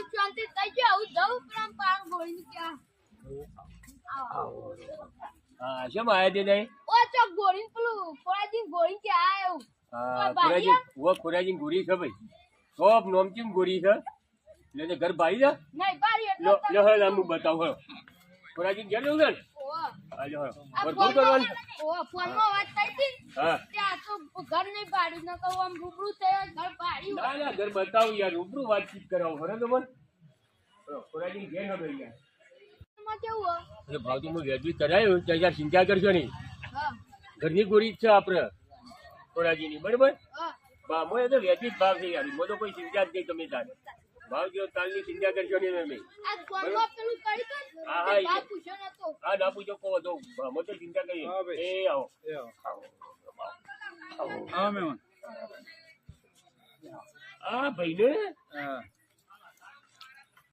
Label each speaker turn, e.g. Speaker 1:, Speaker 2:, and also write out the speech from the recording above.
Speaker 1: સુખ શાંતિ થઈ ગયો હું જઉં પણ આમ પાર ગોળી ક્યાં.
Speaker 2: હા શેમ આયા તે? તઈ
Speaker 1: ઓ ચોક ગોળી પેલું ફોડાજી ગોળી ક્યાં આવ્યો
Speaker 2: હા
Speaker 1: કોઈ ભાઈ
Speaker 2: ખોરાજી વો ખોરાજી ગોરી છે ભાઈ. ટોપ નોમચીમ ગોરી છે. એટલે તે ઘર ભાઈ છે?
Speaker 1: નહીં બારી એટલે
Speaker 2: લો હવે હું બતાવું હળો ખોરાજી ઘેર જવું છે ને
Speaker 1: ઓવા.
Speaker 2: હા.
Speaker 1: આ
Speaker 2: ભરપૂર કરવાનું.
Speaker 1: ફોનમાં ઓવા, ફોનમાં વાત થઈ હતી.
Speaker 2: હા.
Speaker 1: ત્યાં તો ઘર નહીં પાડ્યું ન કહું આમ રૂબરૂ થયો
Speaker 2: ના ના ઘર બતાવું યાર રૂબરૂ વાતચીત કરાવો બરાબર? તો મન ખોરાજી ઘેર ન ગઈ યાર.
Speaker 1: કેવું હોય?
Speaker 2: હું વેચવી કરાયું ત્યાં યાર ચિંતા કરશો નહીં. ઘરની ગોરી છે આપણે ખોરાજીની બરાબર?
Speaker 1: હા.
Speaker 2: બા મોય તો વેચવી જ ભાવ છે યાર મો તો કોઈ ચિંતા જ નહીં તમે તારે. ભાવ જો તાલની ચિંતા કરશો નહીં તમે. હા, હા,
Speaker 1: પૂછ્યો
Speaker 2: હા ના પૂછો કહો તો. મો તો ચિંતા કરી એ આવો.
Speaker 3: એ આવો.
Speaker 2: આવો. આ ભાઈને
Speaker 3: હા.